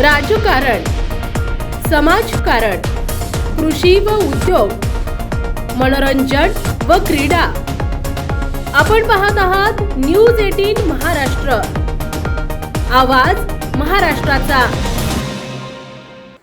राजकारण समाजकारण कृषी व उद्योग मनोरंजन व क्रीडा. आपण पाहत आहात न्यूज एटीन महाराष्ट्र. आवाज महाराष्ट्राचा.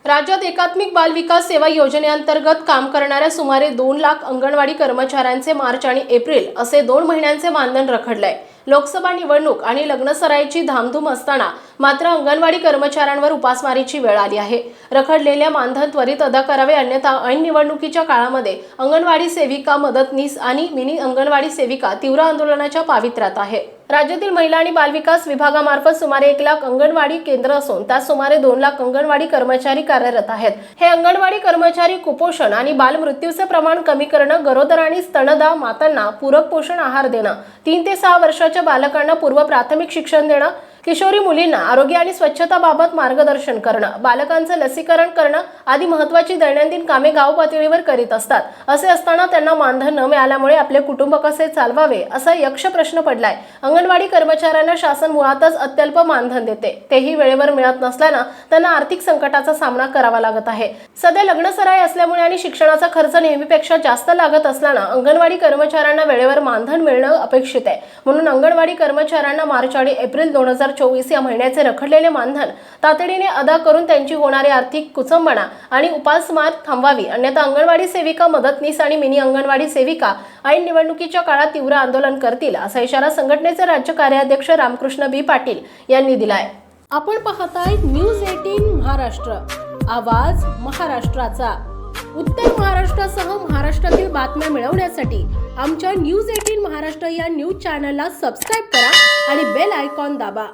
राज्यात एकात्मिक बाल विकास सेवा योजनेअंतर्गत काम करणाऱ्या सुमारे दोन लाख अंगणवाडी कर्मचाऱ्यांचे मार्च आणि एप्रिल असे दोन महिन्यांचे मानधन रखडलंय. लोकसभा निवडणूक आणि लग्नसराईची धामधूम असताना मात्र अंगणवाडी कर्मचाऱ्यांवर उपासमारीची वेळ आली आहे. रखडलेल्या मानधन त्वरित अदा करावे अन्यथा ऐन निवडणुकीच्या काळामध्ये अंगणवाडी सेविका मदतनीस आणि मिनी अंगणवाडी सेविका तीव्र आंदोलनाच्या पावित्र्यात आहे. राज्यातील महिला आणि बालविकास विभागामार्फत सुमारे एक लाख अंगणवाडी केंद्र असून त्यात सुमारे दोन लाख अंगणवाडी कर्मचारी कार्यरत आहेत. हे अंगणवाडी कर्मचारी कुपोषण आणि बालमृत्यूचे प्रमाण कमी करणं गरोदर आणि स्तनदा मातांना पूरक पोषण आहार देणं तीन ते सहा वर्षाच्या बालकांना पूर्व प्राथमिक शिक्षण देणं किशोरी मुलींना आरोग्य आणि स्वच्छताबाबत मार्गदर्शन करणं बालकांचं लसीकरण करणं आदी महत्वाची दैनंदिन कामे गाव पातळीवर करीत असतात. असे असताना त्यांना मानधन न मिळाल्यामुळे आपले कुटुंब कसे चालवावे असा यक्ष प्रश्न पडलाय. अंगणवाडी कर्मचाऱ्यांना शासन मुळातच अत्यल्प मानधन देते. तेही वेळेवर मिळत नसल्यानं त्यांना आर्थिक संकटाचा सामना करावा लागत आहे. सध्या लग्नसराई असल्यामुळे आणि शिक्षणाचा खर्च नेहमीपेक्षा जास्त लागत असल्यानं अंगणवाडी कर्मचाऱ्यांना वेळेवर मानधन मिळणं अपेक्षित आहे. म्हणून अंगणवाडी कर्मचाऱ्यांना मार्च आणि एप्रिल दोन हजार चोवीस या महिन्याचे रखडलेले मानधन तातडीने अदा करून त्यांची होणारी आर्थिक कुचंबणा आणि उपासमार थांबवावी. अन्यथा अंगणवाडी सेविका मदतनीस आणि मिनी अंगणवाडी सेविका ऐन निवडणुकीच्या काळात तीव्र आंदोलन करतील असा इशारा संघटनेचे राज्य कार्याध्यक्ष रामकृष्ण बी पाटील यांनी दिलाय. आपण पाहताय न्यूज एटीन महाराष्ट्र. आवाज महाराष्ट्राचा. उत्तर महाराष्ट्रासह महाराष्ट्रातील बातम्या मिळवण्यासाठी आमच्या न्यूज एटीन महाराष्ट्र या न्यूज चॅनलला सबस्क्राईब करा आणि बेल आयकॉन दाबा.